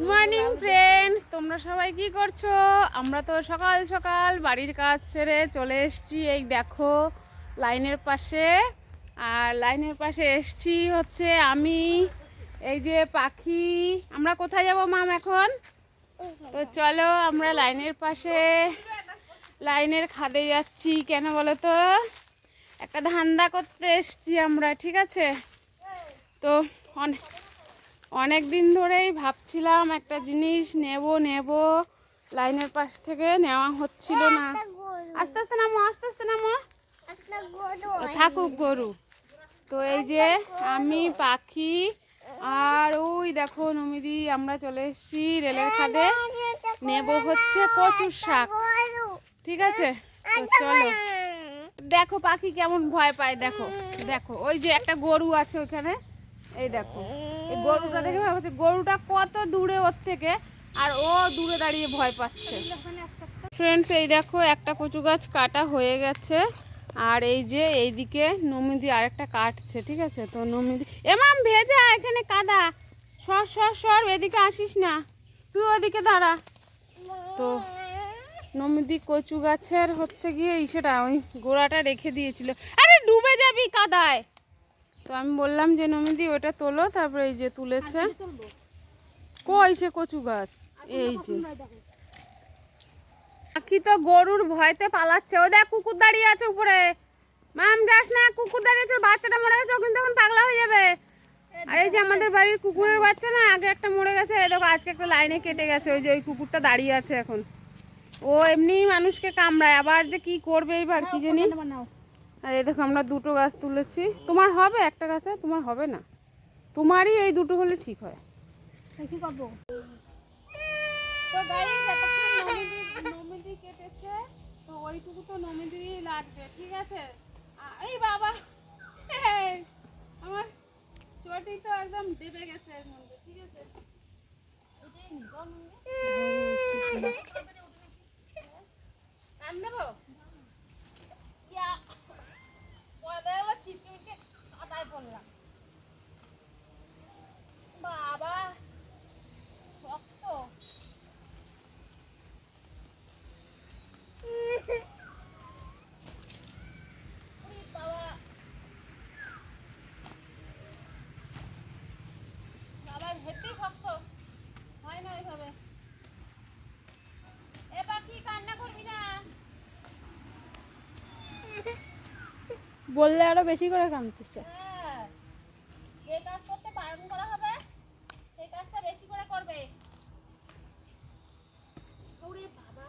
Good morning friends তোমরা সবাই কি করছ? আমরা তো সকাল সকাল বাড়ির কাজ সেরে চলে এসেছি। এই দেখো, লাইনের পাশে। আর লাইনের পাশে এসছি হচ্ছে আমি, এই যে পাখি। আমরা কোথায় যাব, মাম, এখন? তো চলো আমরা লাইনের পাশে, লাইনের খাদে যাচ্ছি। কেন বলো তো? একটা ধান্দা করতে এসছি আমরা, ঠিক আছে? তো অনেক অনেক দিন ধরেই ভাবছিলাম একটা জিনিস নেব নেব। লাইনের পাশ থেকে নেওয়া হচ্ছিল না। আস্তে আস্তে নামো আস্তে আস্তে নামো। থাকুক গরু। তো এই যে আমি পাখি আর ওই দেখো নমিদি আমরা চলে এসেছি রেলের খাদে। নেব হচ্ছে কচুর শাক। ঠিক আছে? তো চলো। দেখো পাখি কেমন ভয় পায় দেখো। দেখো ওই যে একটা গরু আছে ওখানে এই দেখো, এই গরুটা দেখে ভাবছে গরুটা কত দূরে ওর থেকে, আর ও দূরে দাঁড়িয়ে ভয় পাচ্ছে। ফ্রেন্ডস এই দেখো, একটা কচু গাছ কাটা হয়ে গেছে, আর এই যে এইদিকে নমিদি আরেকটা কাটছে, ঠিক আছে? তো নমিদি এমাম ভেজা, এখানে কাদা। সর সর সর, এদিকে আসিস না। তুই ওদিকে দাঁড়া। তো নমিদি কচু গাছের হচ্ছে গিয়ে ইসেটা, ওই গোড়াটা রেখে দিয়েছিল। আরে, ডুবে যাবি কাদায়। তো আমি বললাম যে নমিদি ওটা তোলো তারপরে এই যে তুলেছে। কই সে কচু গাছ? এই যে। পাখি তো গরুর ভয়তে পালাচ্ছে। ও দেখ কুকুর দাঁড়িয়ে আছে উপরে। মাম যাস না কুকুর দাঁড়িয়ে আছে বাচ্চাটা মরে গেছে ও কিন্তু এখন পাগলা হয়ে যাবে। আর এই যে আমাদের বাড়ির কুকুরের বাচ্চা না আগে একটা মরে গেছে এই দেখো আজকে একটা লাইনে কেটে গেছে ওই যে ওই কুকুরটা দাঁড়িয়ে আছে এখন। ও এমনি মানুষকে কামড়ায় আবার যে কি করবে এইবার কি জানি? আর এই দেখো আমরা দুটো গাছ তুলেছি তোমার হবে একটা গাছে তোমার হবে না তোমারই এই দুটো হলে ঠিক হয় কি করব কেটেছে তো ওইটুকু তো নমিদিরই লাগবে ঠিক আছে এই বাবা আমার চটি তো একদম গেছে এর মধ্যে ঠিক আছে কান দেবো ইয়া, পরে দেখো আবার ছিটকে মিটকে পড়লাম বাবা শক্ত বাবা। বাবার হেঁটেই শক্ত হয় না এভাবে এ পাখি কান্না করবি না। বললে আরও বেশি করে কামতেছে হ্যাঁ যে কাজ করতে বারণ করা হবে সেই কাজটা বেশি করে করবে ওরে বাবা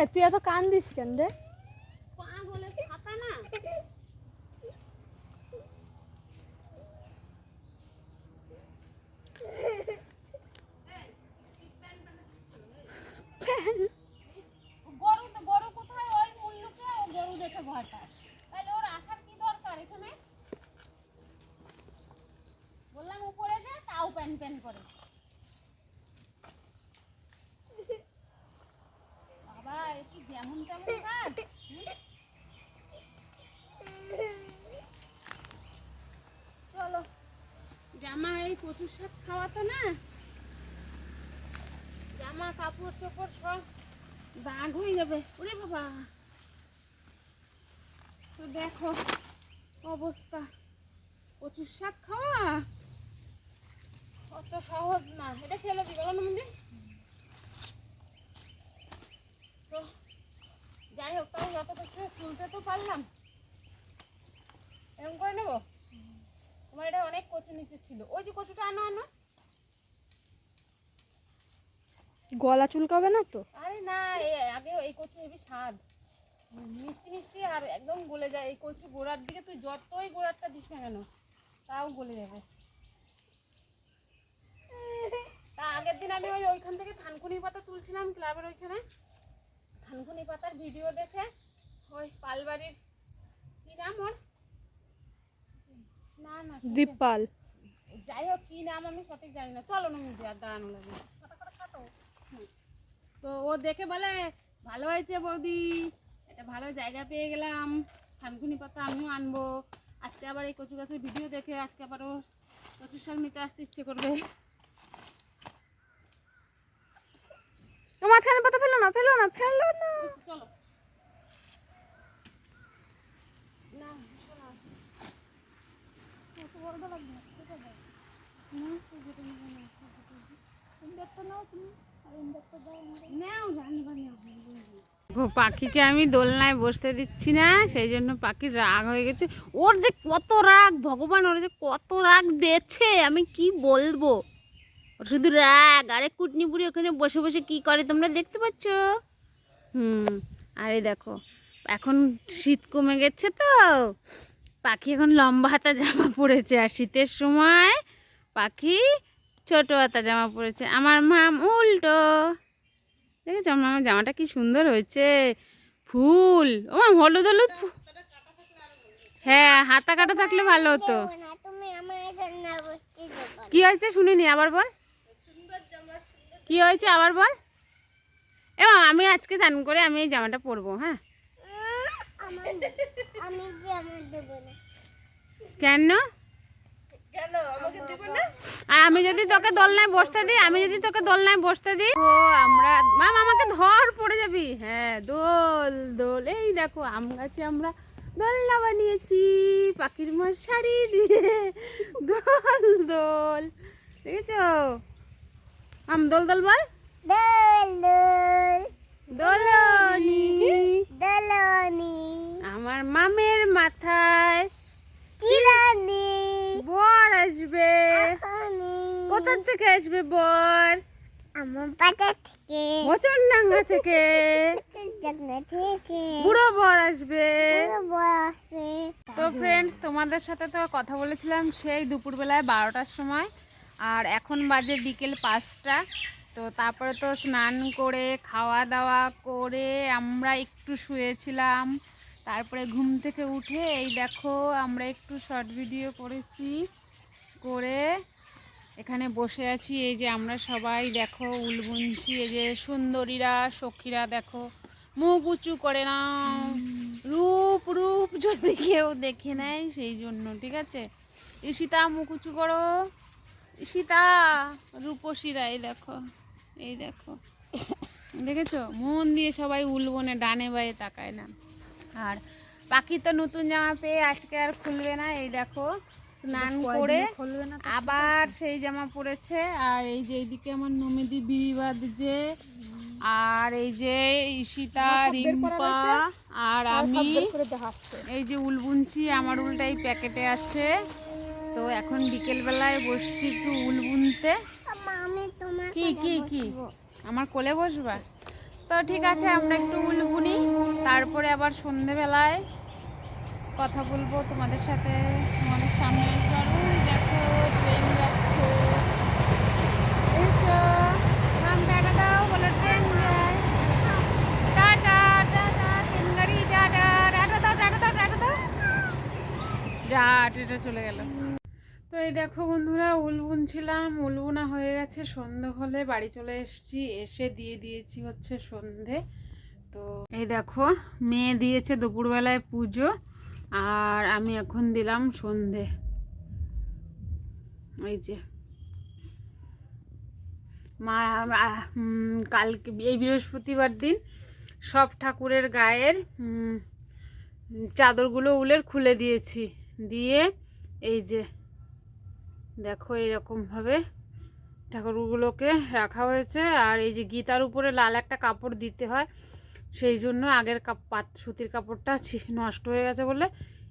দরকার এখানে বললাম উপরে যা তাও প্যান প্যান করে বাবা একটু যেমন তেমন কাজ? চলো। জামা এই কচুর শাক খাওয়া তো না? জামা, কাপড় চোপড় সব দাগ হয়ে যাবে। ওরে বাবা। তো দেখো অবস্থা। কচুর শাক খাওয়া? অত সহজ না। এটা ফেলে না মন্দির তো যাই হোক তাও যত কিছু তুলতে তো পারলাম। এরকম করে নেব? তোমার এটা অনেক কচু নিচে ছিল। ওই যে কচুটা আনো আনো। গলা চুলকাবে না তো? আরে না এ আগে এই কচু হেবি স্বাদ। মিষ্টি মিষ্টি আর একদম গলে যায়। এই কচু গোড়ার দিকে তুই যতই গোড়ারটা দিস না কেন তাও গলে যাবে। তা আগের দিন আমি ওই ওইখান থেকে থানকুনি পাতা তুলছিলাম ক্লাবের ওইখানে। থানকুনি পাতার ভিডিও দেখে। ওই পালবাড়ির কি নাম ওর? না না দীপাল যাই হোক কি নাম আমি সঠিক জানি না। চলো নমিদি আর দাঁড়ানো লাগে হুম। তো ও দেখে বলে ভালো হয়েছে বৌদি। একটা ভালো জায়গা পেয়ে গেলাম। থানকুনি পাতা আমিও আনব। আজকে আবার এই কচু গাছের ভিডিও দেখে আজকে আবারও কচুর শাক নিতে আসতে ইচ্ছে করবে। মাঝখানে পাতা ফেলো না ফেলো না ফেলো না। পাখিকে আমি দোলনায় বসতে দিচ্ছি না সেই জন্য পাখির রাগ হয়ে গেছে। ওর যে কত রাগ ভগবান ওর যে কত রাগ দিচ্ছে আমি কি বলব? শুধু রাগ আরে কুটনি বুড়ি ওখানে বসে বসে কি করে তোমরা দেখতে পাচ্ছ? হুম আরে দেখো এখন শীত কমে গেছে তো। পাখি এখন লম্বা হাতা জামা পরেছে আর শীতের সময় পাখি ছোট হাতা জামা পরেছে। আমার মাম উল্টো। দেখেছ আমার মামার জামাটা কি সুন্দর হয়েছে। ফুল। ও মাম হলুদ হলুদ হ্যাঁ হাতা কাটা থাকলে ভালো হতো। কি হয়েছে শুনিনি আবার বল। কি হয়েছে আবার বল? এ মাম, আমি আজকে স্নান করে আমি এই জামাটা পরবো হ্যাঁ? কেন? আর আমি যদি তোকে দোলনায় বসতে দিই আমি যদি তোকে দোলনায় বসতে দিই ও আমরা মাম আমাকে ধর পড়ে যাবি। হ্যাঁ দোল দোল এই দেখো আম গাছে আমরা দোলনা বানিয়েছি পাখির মাছ শাড়ি দিয়ে। দোল দোল দেখেছ? আম দোল দোল বল? দোল দোলনি। দোলনি। আমার মামের মাথায় চিরানি। বর আসবে। কোথা থেকে আসবে বর? আমার পাতা থেকে। বচনডাঙ্গা থেকে। জগনা থেকে। বুড়ো বর আসবে। তো ফ্রেন্ডস তোমাদের সাথে তো কথা বলেছিলাম সেই দুপুরবেলায় বারোটার সময়। আর এখন বাজে বিকেল পাঁচটা, তো তারপরে তো স্নান করে খাওয়া দাওয়া করে আমরা একটু শুয়েছিলাম। তারপরে ঘুম থেকে উঠে এই দেখো আমরা একটু শর্ট ভিডিও করেছি, করে এখানে বসে আছি। এই যে আমরা সবাই দেখো, উল বুনছি। এই যে সুন্দরীরা, সখীরা দেখো, মুখ উঁচু করে না রূপ রূপ যদি কেউ দেখে নেয়, সেই জন্য, ঠিক আছে? ঈশিতা, মুখ উঁচু করো। ঈশিতা রূপসীরা এই দেখো। এই দেখো। দেখেছ? মন দিয়ে সবাই উলবনে ডানে বায়ে তাকায় না। আর পাখি তো নতুন জামা পেয়ে আজকে আর খুলবে না। এই দেখো স্নান করে আবার সেই জামা পরেছে। আর এই যে এইদিকে আমার নমিদি বিড়ি বাঁধছে আর এই যে ঈশিতা রিম্পা আর আমি এই যে উল বুনছি আমার উলটা এই প্যাকেটে আছে। তো এখন বিকেল বেলায় বসছি একটু উল বুনতে। কি কি কি? আমার কোলে বসবা? তো ঠিক আছে আমরা একটু উল বুনি তারপরে আবার সন্ধেবেলায় কথা বলব তোমাদের সাথে। তোমাদের সামনে আসব দেখো ট্রেন যাচ্ছে। টাটা দাও বলো ট্রেন যায়। টাটা টাটা ট্রেন গাড়ি টাটা টাটা দাও টাটা দাও টাটা দাও। যা ট্রেনটা চলে গেল। তো এই দেখো বন্ধুরা উল বুনছিলাম উল বোনা হয়ে গেছে, সন্ধে হলে বাড়ি চলে এসেছি, এসে দিয়ে দিয়েছি হচ্ছে সন্ধে। তো এই দেখো, মেয়ে দিয়েছে দুপুরবেলায় পুজো, আর আমি এখন দিলাম সন্ধে। এই যে। মা কালকে, এই বৃহস্পতিবার দিন সব ঠাকুরের গায়ের চাদরগুলো উলের খুলে দিয়েছি। দিয়ে এই যে দেখো এরকমভাবে ঠাকুরগুলোকে রাখা হয়েছে। আর এই যে গীতার উপরে লাল একটা কাপড় দিতে হয়, সেই জন্য আগের কাপ, পাত, সুতির কাপড়টা নষ্ট হয়ে গেছে বলে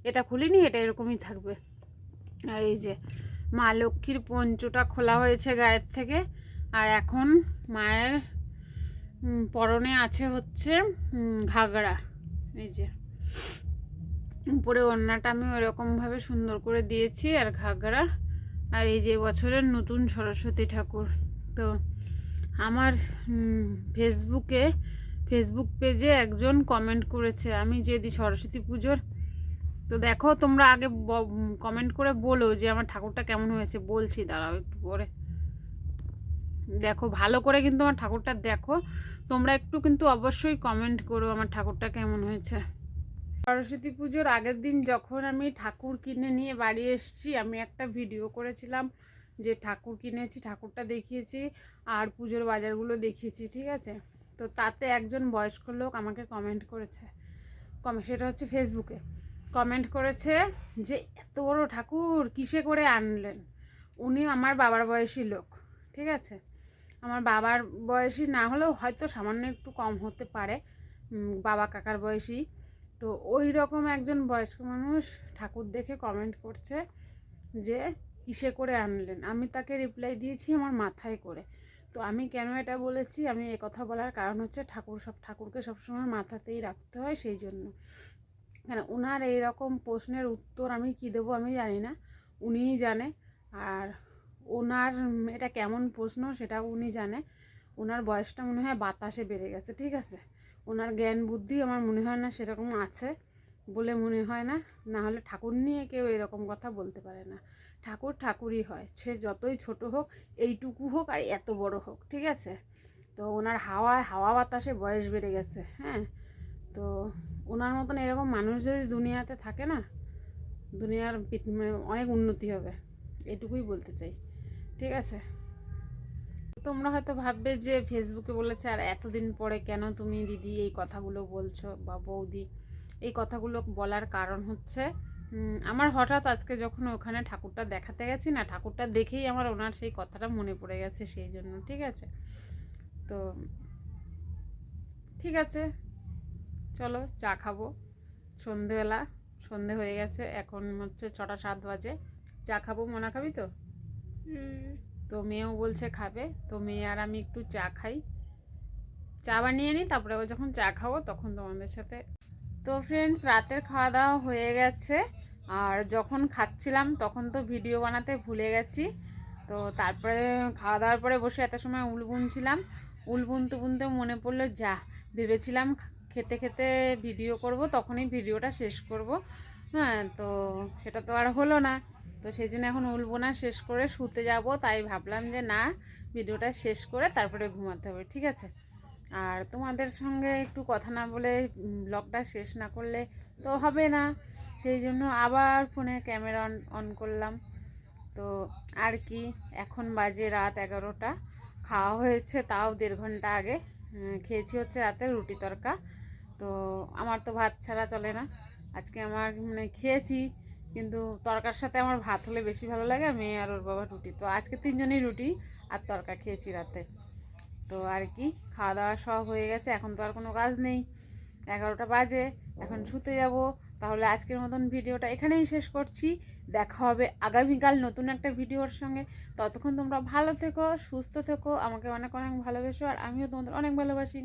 এটা খুলিনি, এটা এরকমই থাকবে। আর এই যে মা লক্ষ্মীর পঞ্চটা খোলা হয়েছে গায়ের থেকে। আর এখন মায়ের পরনে আছে হচ্ছে ঘাগরা। এই যে উপরে ওড়নাটা আমি ওরকমভাবে সুন্দর করে দিয়েছি, আর ঘাগরা আর এই যে বছরের নতুন সরস্বতী ঠাকুর। তো আমার ফেসবুকে ফেসবুক পেজে একজন কমেন্ট করেছে, আমি যে দি সরস্বতী পুজোর। তো দেখো তোমরা আগে কমেন্ট করে বলো যে আমার ঠাকুরটা কেমন হয়েছে। বলছি, দাঁড়াও একটু পরে। দেখো, ভালো করে কিন্তু আমার ঠাকুরটা দেখো। তোমরা একটু কিন্তু অবশ্যই কমেন্ট করো আমার ঠাকুরটা কেমন হয়েছে। সরস্বতী পুজোর আগের দিন যখন আমি ঠাকুর কিনে নিয়ে বাড়ি এসেছি, আমি একটা ভিডিও করেছিলাম যে ঠাকুর কিনেছি, ঠাকুরটা দেখিয়েছি আর পুজোর বাজারগুলো দেখিয়েছি, ঠিক আছে? তো তাতে একজন বয়স্ক লোক আমাকে কমেন্ট করেছে। কমে, সেটা হচ্ছে ফেসবুকে কমেন্ট করেছে যে, এত বড় ঠাকুর, কিসে করে আনলেন? উনি আমার বাবার বয়সী লোক, ঠিক আছে? আমার বাবার বয়সী না হলেও হয়তো সামান্য একটু কম হতে পারে। বাবা কাকার বয়সী। তো ওই রকম একজন বয়স্ক মানুষ ঠাকুর দেখে কমেন্ট করছে যে, কিসে করে আনলেন? আমি তাকে রিপ্লাই দিয়েছি আমার মাথায় করে। তো আমি কেন এটা বলেছি? আমি কথা বলার কারণ হচ্ছে ঠাকুর সব, ঠাকুরকে সবসময় মাথাতেই রাখতে হয় সেই জন্য। কেন? ওনার এইরকম প্রশ্নের উত্তর আমি কী দেবো আমি জানি না, উনিই জানে। আর ওনার এটা কেমন প্রশ্ন সেটা উনি জানে। ওনার বয়সটা মনে হয় বাতাসে বেড়ে গেছে, ঠিক আছে? ওনার জ্ঞান বুদ্ধি আমার মনে হয় না সেরকম আছে বলে মনে হয় না। না হলে ঠাকুর নিয়ে কেউ এরকম কথা বলতে পারে না। ঠাকুর ঠাকুরই হয়, সে যতই ছোট হোক, এইটুকু হোক আর এত বড় হোক, ঠিক আছে? তো ওনার হাওয়ায় হাওয়া বাতাসে বয়স বেড়ে গেছে হ্যাঁ? তো ওনার মতন এরকম মানুষ যদি দুনিয়াতে থাকে না, দুনিয়ার অনেক উন্নতি হবে, এটুকুই বলতে চাই, ঠিক আছে? তোমরা হয়তো ভাববে যে ফেসবুকে বলেছে, আর এতদিন পরে কেন তুমি দিদি এই কথাগুলো বলছো বা বৌদি? এই কথাগুলো বলার কারণ হচ্ছে আমার হঠাৎ আজকে যখন ওখানে ঠাকুরটা দেখাতে গেছি না, ঠাকুরটা দেখেই আমার ওনার সেই কথাটা মনে পড়ে গেছে সেই জন্য, ঠিক আছে? তো ঠিক আছে, চলো চা খাব। সন্ধেবেলা, সন্ধে হয়ে গেছে, এখন হচ্ছে ছটা সাত বাজে। চা খাব, মনে খাবি তো? তো মেয়েও বলছে খাবে। তো মেয়ে আর আমি একটু চা খাই। চা বানিয়ে নিই, তারপরে আবার যখন চা খাব তখন তোমাদের সাথে। তো ফ্রেন্ডস রাতের খাওয়া দাওয়া হয়ে গেছে। আর যখন খাচ্ছিলাম তখন তো ভিডিও বানাতে ভুলে গেছি। তো তারপরে খাওয়া দাওয়ার পরে বসে এত সময় উল বুনছিলাম। উল বুনতে বুনতে মনে পড়ল, যা, ভেবেছিলাম খেতে খেতে ভিডিও করব, তখনই ভিডিওটা শেষ করব। হ্যাঁ তো সেটা তো আর হলো না। তো সেই জন্য এখন উল না, শেষ করে শুতে যাব। তাই ভাবলাম যে না, ভিডিওটা শেষ করে তারপরে ঘুমাতে হবে, ঠিক আছে? আর তোমাদের সঙ্গে একটু কথা না বলে ব্লগটা শেষ না করলে তো হবে না। সেই জন্য আবার ফোনে ক্যামেরা অন অন করলাম। তো আর কি, এখন বাজে রাত এগারোটা। খাওয়া হয়েছে তাও দেড় ঘণ্টা আগে। খেয়েছি হচ্ছে রাতে রুটি তরকা। তো আমার তো ভাত ছাড়া চলে না। আজকে আমার মানে খেয়েছি। কিন্তু তরকার সাথে আমার ভাত হলে বেশি ভালো লাগে, আর মেয়ে আর ওর বাবা রুটি। তো আজকে তিনজনই রুটি আর তরকা খেয়েছি রাতে। তো আর কি খাওয়া দাওয়া সব হয়ে গেছে, এখন তো আর কোনো কাজ নেই। এগারোটা বাজে, এখন শুতে যাব। তাহলে আজকের মতন ভিডিওটা এখানেই শেষ করছি। দেখা হবে আগামীকাল নতুন একটা ভিডিওর সঙ্গে। ততক্ষণ তোমরা ভালো থেকো, সুস্থ থেকো, আমাকে অনেক অনেক ভালোবেসো, আর আমিও তোমাদের অনেক ভালোবাসি।